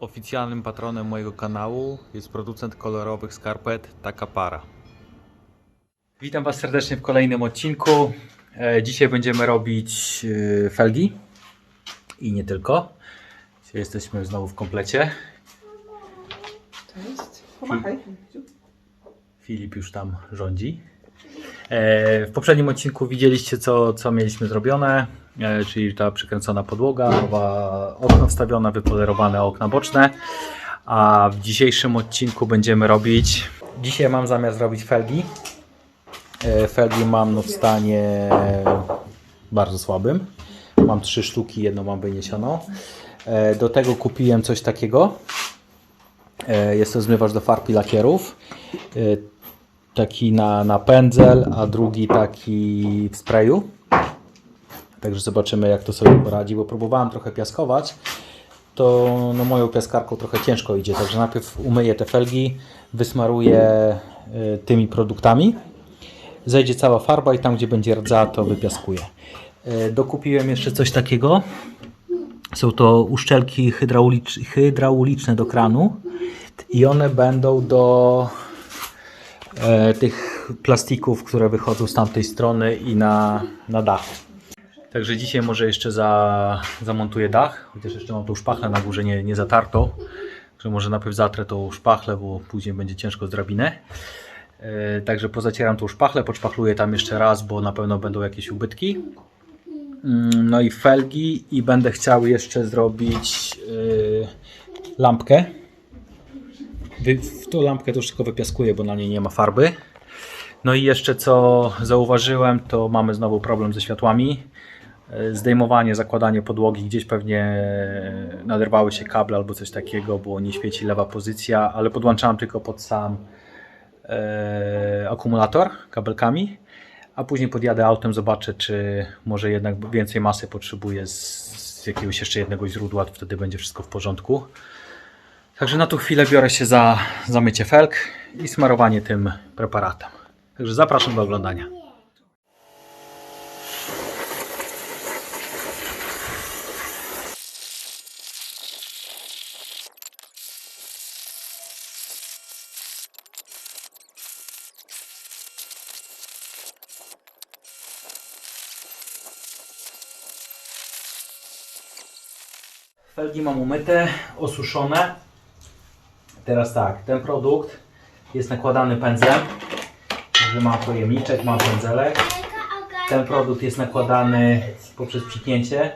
Oficjalnym patronem mojego kanału jest producent kolorowych skarpet Takapara. Witam Was serdecznie w kolejnym odcinku. E, Dzisiaj będziemy robić e, felgi i nie tylko. Dzisiaj jesteśmy znowu w komplecie. Cześć. Pomachaj. Filip już tam rządzi. E, W poprzednim odcinku widzieliście, co, co mieliśmy zrobione, e, czyli ta przykręcona podłoga, nowa okno wstawione, wypolerowane okna boczne. A w dzisiejszym odcinku będziemy robić. Dzisiaj mam zamiar zrobić felgi. E, Felgi mam no w stanie bardzo słabym. Mam trzy sztuki, jedną mam wyniesioną. Do tego kupiłem coś takiego. Jest to zmywacz do farb i lakierów. Taki na, na pędzel, a drugi taki w sprayu. Także zobaczymy jak to sobie poradzi, bo próbowałem trochę piaskować. To no, moją piaskarką trochę ciężko idzie, także najpierw umyję te felgi, wysmaruję e, tymi produktami. Zejdzie cała farba i tam gdzie będzie rdza to wypiaskuję. E, Dokupiłem jeszcze coś takiego. Są to uszczelki hydraulicz, hydrauliczne do kranu i one będą do e, tych plastików, które wychodzą z tamtej strony i na, na dach. Także dzisiaj może jeszcze za, zamontuję dach, chociaż jeszcze mam tą szpachlę na górze nie, nie zatartą. Także może najpierw zatrę tą szpachlę, bo później będzie ciężko z drabinę. E, Także pozacieram tą szpachlę, podszpachluję tam jeszcze raz, bo na pewno będą jakieś ubytki. Mm, No i felgi i będę chciał jeszcze zrobić yy, lampkę. W tą lampkę to już tylko wypiaskuję, bo na niej nie ma farby. No i jeszcze co zauważyłem, to mamy znowu problem ze światłami. Yy, Zdejmowanie, zakładanie podłogi, gdzieś pewnie naderwały się kable albo coś takiego, bo nie świeci lewa pozycja, ale podłączałem tylko pod sam e, akumulator kabelkami, a później podjadę autem, zobaczę, czy może jednak więcej masy potrzebuję z, z jakiegoś jeszcze jednego źródła, wtedy będzie wszystko w porządku. Także na tą chwilę biorę się za, za mycie felg i smarowanie tym preparatem. Także zapraszam do oglądania. Felgi mam umyte, osuszone. Teraz tak, ten produkt jest nakładany pędzlem. Także mam pojemniczek, mam pędzelek. Ten produkt jest nakładany poprzez psiknięcie.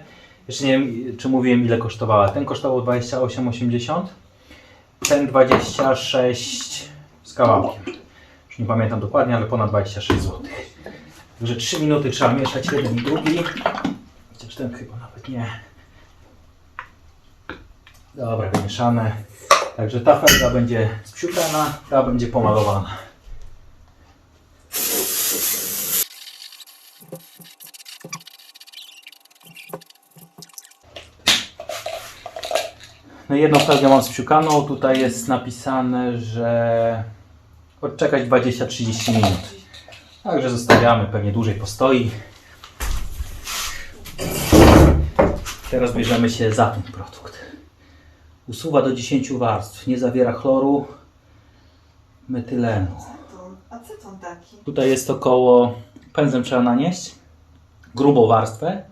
Jeszcze nie wiem, czy mówiłem ile kosztowała. Ten kosztował 28,80. Ten 26 z kawałkiem. Już nie pamiętam dokładnie, ale ponad 26 zł. Także 3 minuty trzeba mieszać jeden i drugi. Chociaż ten chyba nawet nie. Dobra, wymieszane. Także ta felga będzie spsiukana, ta będzie pomalowana. No jedną felgę mam spsiukaną, tutaj jest napisane, że odczekać 20-30 minut. Także zostawiamy, pewnie dłużej postoi. Teraz bierzemy się za ten produkt. Usuwa do 10 warstw. Nie zawiera chloru, metylenu. Aceton. Aceton taki. Tutaj jest około, pędzlem trzeba nanieść, grubą warstwę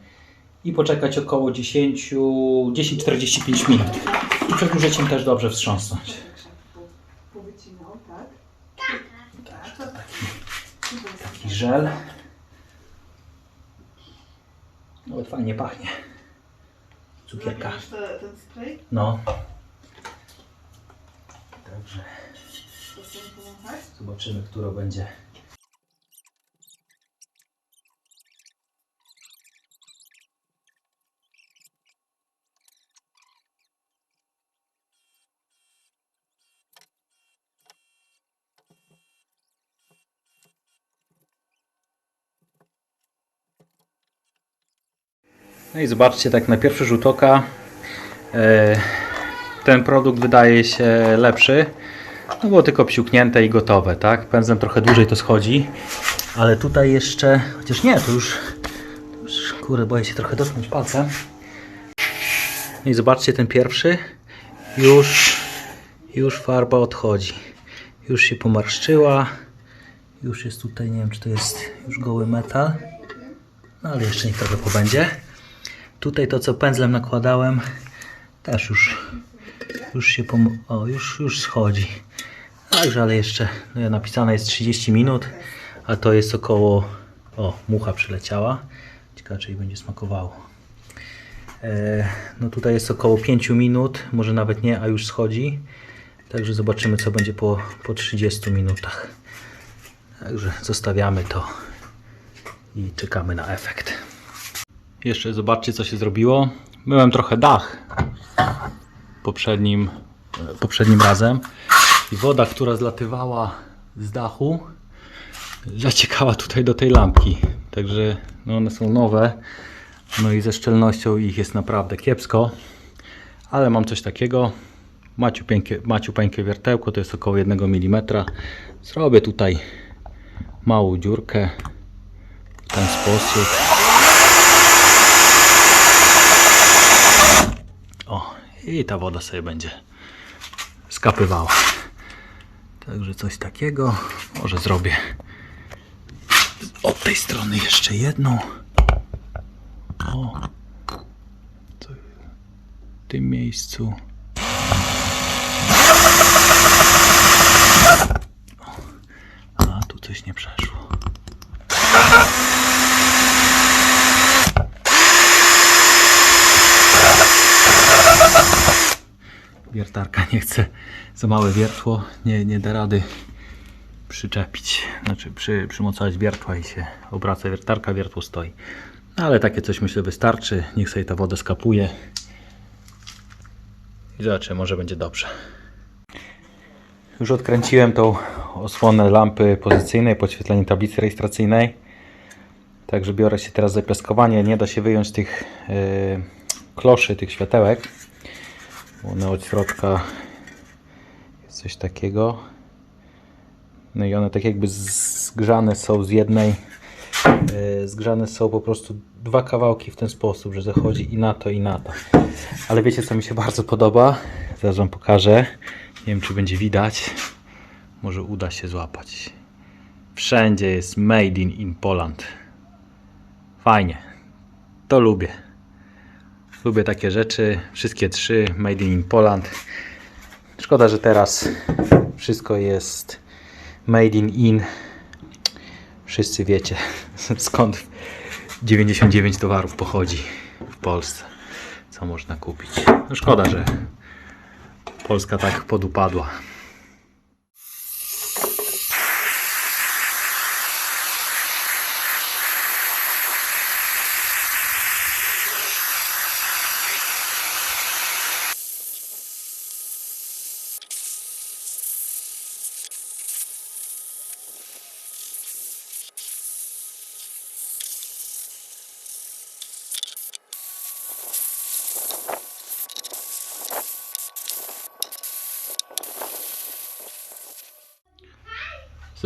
i poczekać około 10 10-45 minut. I przed użyciem też dobrze wstrząsnąć. Powycinał, tak? Tak. Tak. to Taki żel. Nawet fajnie pachnie. Cukierka. Lubisz te, ten spray? No. Pomachać? zobaczymy, która będzie. No i zobaczcie, tak na pierwszy rzut oka e, ten produkt wydaje się lepszy. No było tylko psiuknięte i gotowe, tak? Pędzlem trochę dłużej to schodzi, ale tutaj jeszcze, chociaż nie, to już, już kurde, boję się trochę dotknąć palcem. No i zobaczcie ten pierwszy już, już farba odchodzi. Już się pomarszczyła. Już jest tutaj, nie wiem czy to jest już goły metal. No ale jeszcze niech trochę pobędzie. Tutaj to co pędzlem nakładałem też już, już się pom- o, już, już schodzi. Także, ale jeszcze no, napisane jest 30 minut, a to jest około. O, mucha przyleciała. Ciekawe, czy jej będzie smakowało. E, no tutaj jest około 5 minut, może nawet nie, a już schodzi. Także zobaczymy, co będzie po, po 30 minutach. Także zostawiamy to i czekamy na efekt. Jeszcze zobaczcie, co się zrobiło. Myłem trochę dach poprzednim, e, poprzednim razem i woda, która zlatywała z dachu, zaciekała tutaj do tej lampki. Także no one są nowe. No i ze szczelnością ich jest naprawdę kiepsko. Ale mam coś takiego. Maciupeńkie, maciupeńkie wiertełko, to jest około 1 mm. Zrobię tutaj małą dziurkę w ten sposób. O, i ta woda sobie będzie skapywała. Także coś takiego. Może zrobię od tej strony jeszcze jedną. O, w tym miejscu. A tu coś nie przeszło. Wiertarka nie chce, za małe wiertło, nie, nie da rady przyczepić, znaczy przy, przymocować wiertła i się obraca wiertarka, wiertło stoi. No, ale takie coś myślę wystarczy, niech sobie ta woda skapuje i zobaczymy, może będzie dobrze. Już odkręciłem tą osłonę lampy pozycyjnej, podświetlenie tablicy rejestracyjnej. Także biorę się teraz za piaskowanie. Nie da się wyjąć tych yy, kloszy, tych światełek. One od środka jest coś takiego. No i one tak jakby zgrzane są z jednej. Yy, zgrzane są po prostu dwa kawałki w ten sposób, że zachodzi i na to, i na to. Ale wiecie co mi się bardzo podoba? Zaraz Wam pokażę. Nie wiem czy będzie widać. Może uda się złapać. Wszędzie jest Made in, in Poland. Fajnie. To lubię. Lubię takie rzeczy. Wszystkie trzy Made in Poland. Szkoda, że teraz wszystko jest Made in in. Wszyscy wiecie skąd 99 towarów pochodzi w Polsce. Co można kupić. No szkoda, że Polska tak podupadła.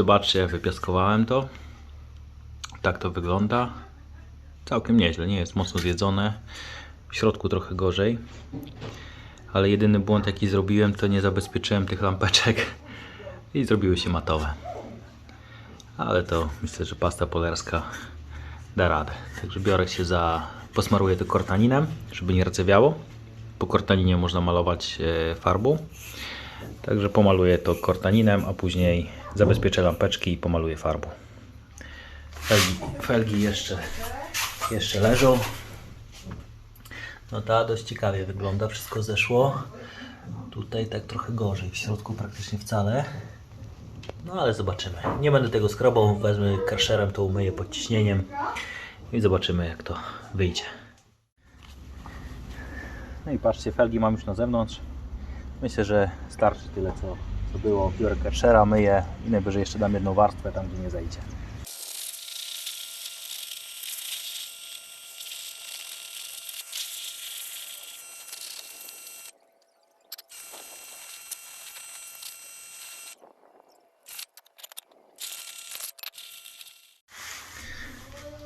Zobaczcie, jak wypiaskowałem to. Tak to wygląda. Całkiem nieźle, nie jest mocno zjedzone. W środku trochę gorzej. Ale jedyny błąd jaki zrobiłem, to nie zabezpieczyłem tych lampeczek i zrobiły się matowe. Ale to myślę, że pasta polerska da radę. Także biorę się za... posmaruję to kortaninem, żeby nie rdzewiało. Po kortaninie można malować e, farbą. Także pomaluję to kortaninem, a później zabezpieczę lampeczki i pomaluję farbą. Felgi, felgi jeszcze, jeszcze leżą. No ta dość ciekawie wygląda, wszystko zeszło. Tutaj tak trochę gorzej, w środku praktycznie wcale. No ale zobaczymy. Nie będę tego skrobał, wezmę karszerem, to umyję pod ciśnieniem i zobaczymy jak to wyjdzie. No i patrzcie, felgi mam już na zewnątrz. Myślę, że starczy tyle co, co było. Biorę kerszera, myję i najwyżej jeszcze dam jedną warstwę tam, gdzie nie zejdzie.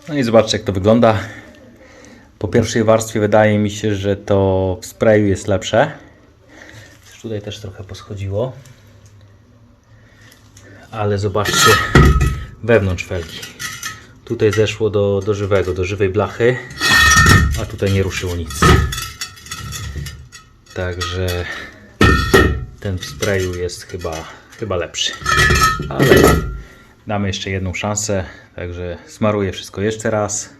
No i zobaczcie jak to wygląda. Po pierwszej warstwie wydaje mi się, że to w sprayu jest lepsze. Tutaj też trochę poschodziło. Ale zobaczcie wewnątrz felgi. Tutaj zeszło do, do żywego, do żywej blachy, a tutaj nie ruszyło nic. Także ten w sprayu jest chyba, chyba lepszy. Ale damy jeszcze jedną szansę, także smaruję wszystko jeszcze raz.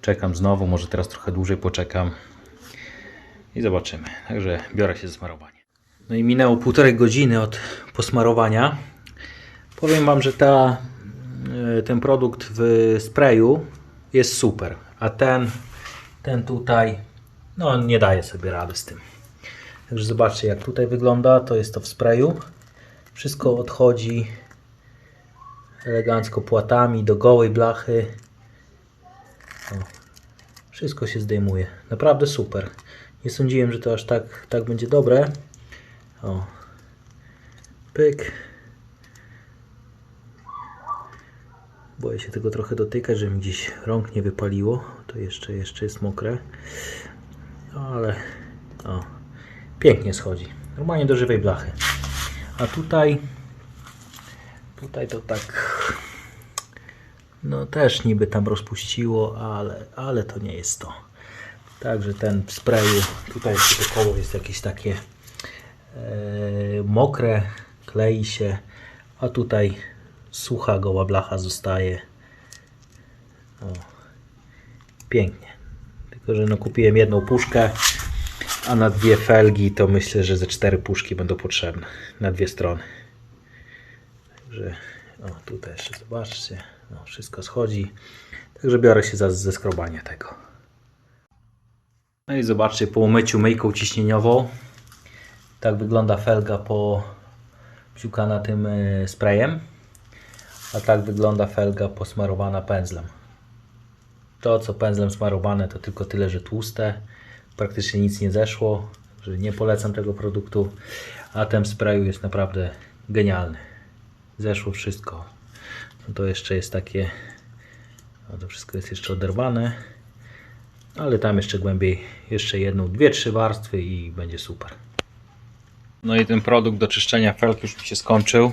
Czekam znowu, może teraz trochę dłużej poczekam i zobaczymy. Także biorę się za smarowanie. No i minęło półtorej godziny od posmarowania. Powiem Wam, że ta, e, ten produkt w sprayu jest super, a ten, ten tutaj, no nie daje sobie rady z tym. Także zobaczcie jak tutaj wygląda, to jest to w sprayu. Wszystko odchodzi elegancko płatami do gołej blachy. O, wszystko się zdejmuje. Naprawdę super. Nie sądziłem, że to aż tak, tak będzie dobre. O. Pyk. Się tego trochę dotykać, żeby mi gdzieś rąk nie wypaliło. To jeszcze, jeszcze jest mokre. Ale o, pięknie schodzi. Normalnie do żywej blachy. A tutaj tutaj to tak no też niby tam rozpuściło, ale, ale to nie jest to. Także ten w sprayu, tutaj to koło jest jakieś takie e, mokre, klei się, a tutaj sucha goła blacha zostaje. O, pięknie. Tylko, że no kupiłem jedną puszkę, a na dwie felgi to myślę, że ze cztery puszki będą potrzebne na dwie strony. Także o, tutaj jeszcze zobaczcie, no, wszystko schodzi. Także biorę się za zeskrobanie tego. No i zobaczcie, po umyciu myjką ciśnieniową tak wygląda felga po psiukana tym e, sprayem, a tak wygląda felga posmarowana pędzlem. To co pędzlem smarowane to tylko tyle, że tłuste, praktycznie nic nie zeszło, że nie polecam tego produktu, a ten sprayu jest naprawdę genialny. Zeszło wszystko. No to jeszcze jest takie, no to wszystko jest jeszcze oderwane, ale tam jeszcze głębiej, jeszcze jedną, dwie, trzy warstwy i będzie super. No i ten produkt do czyszczenia felg już mi się skończył.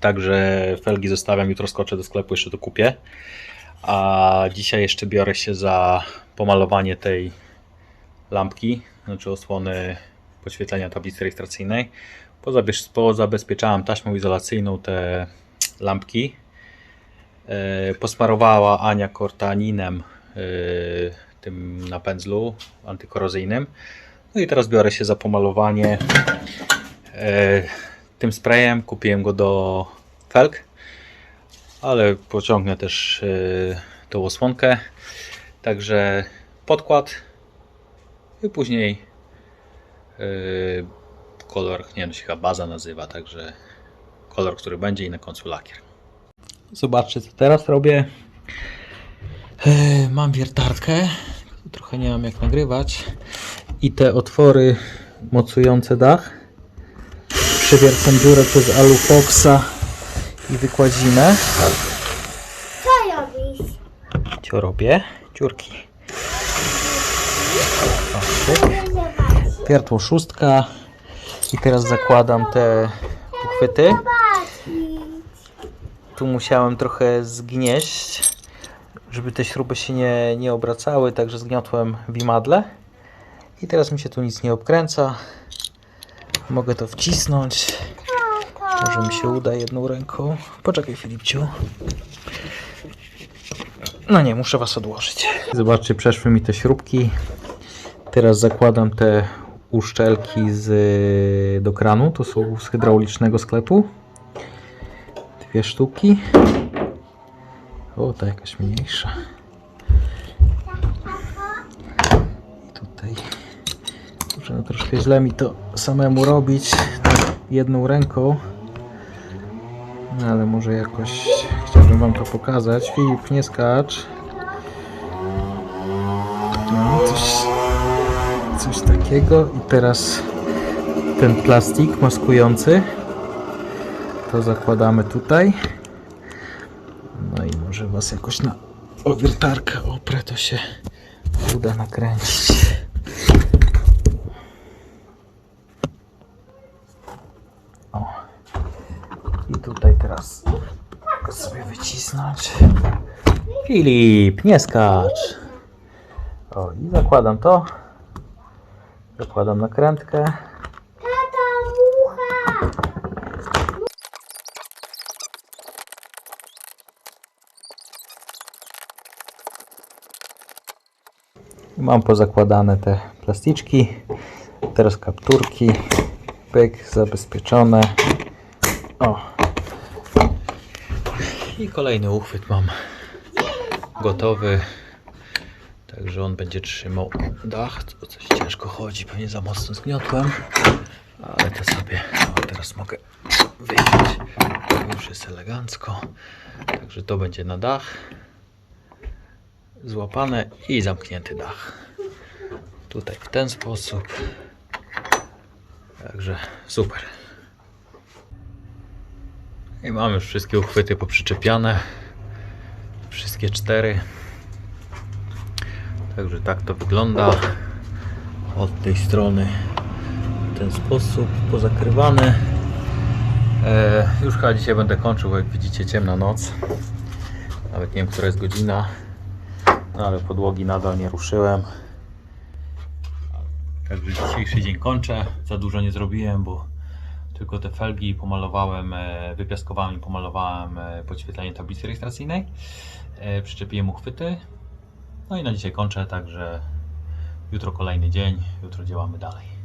Także felgi zostawiam, jutro skoczę do sklepu, jeszcze to kupię. A dzisiaj jeszcze biorę się za pomalowanie tej lampki, znaczy osłony podświetlenia tablicy rejestracyjnej. Pozabezpieczałem taśmą izolacyjną te lampki. E, Posmarowała Ania kortaninem e, tym na pędzlu antykorozyjnym. No i teraz biorę się za pomalowanie e, tym sprayem. Kupiłem go do felg, ale pociągnę też e, tą osłonkę. Także podkład i później e, kolor, nie no się chyba baza nazywa, także kolor, który będzie i na końcu lakier. Zobaczcie co teraz robię. E, Mam wiertarkę, trochę nie mam jak nagrywać i te otwory mocujące dach. Przewiercam dziurę przez alufoxa i wykładzinę. Co robisz? Co robię? Dziurki. O. Wiertło szóstka i teraz zakładam te uchwyty. Tu musiałem trochę zgnieść, żeby te śruby się nie, nie obracały, także zgniotłem w imadle. I teraz mi się tu nic nie obkręca. Mogę to wcisnąć. Może mi się uda jedną ręką. Poczekaj Filipciu. No nie, muszę Was odłożyć. Zobaczcie, przeszły mi te śrubki. Teraz zakładam te uszczelki z, do kranu. To są z hydraulicznego sklepu. Dwie sztuki. O, ta jakaś mniejsza. I tutaj. Kurczę, no troszkę źle mi to samemu robić tak jedną ręką. No ale może jakoś chciałbym Wam to pokazać. Filip, nie skacz. No, coś, coś takiego. I teraz ten plastik maskujący. To zakładamy tutaj. No i może Was jakoś na owiertarkę oprę, to się uda nakręcić. Teraz sobie wycisnąć. Filip, nie skacz. O, i zakładam to. Zakładam nakrętkę. Tata, mucha! Mam pozakładane te plasticzki. Teraz kapturki. Pyk, zabezpieczone. O. I kolejny uchwyt mam gotowy. Także on będzie trzymał dach. Co coś ciężko chodzi, pewnie za mocno zgniotłem. Ale to sobie o, teraz mogę wyjąć. Już jest elegancko. Także to będzie na dach złapane i zamknięty dach. Tutaj w ten sposób. Także super. I mam już wszystkie uchwyty poprzyczepiane. Wszystkie cztery. Także tak to wygląda. Od tej strony w ten sposób pozakrywane. E, już chyba dzisiaj będę kończył, bo jak widzicie ciemna noc. Nawet nie wiem, która jest godzina. No ale podłogi nadal nie ruszyłem. Także dzisiejszy dzień kończę. Za dużo nie zrobiłem, bo tylko te felgi pomalowałem, e, wypiaskowałem i pomalowałem e, podświetlenie tablicy rejestracyjnej. E, Przyczepiłem uchwyty. No i na dzisiaj kończę, także jutro kolejny dzień. Jutro działamy dalej.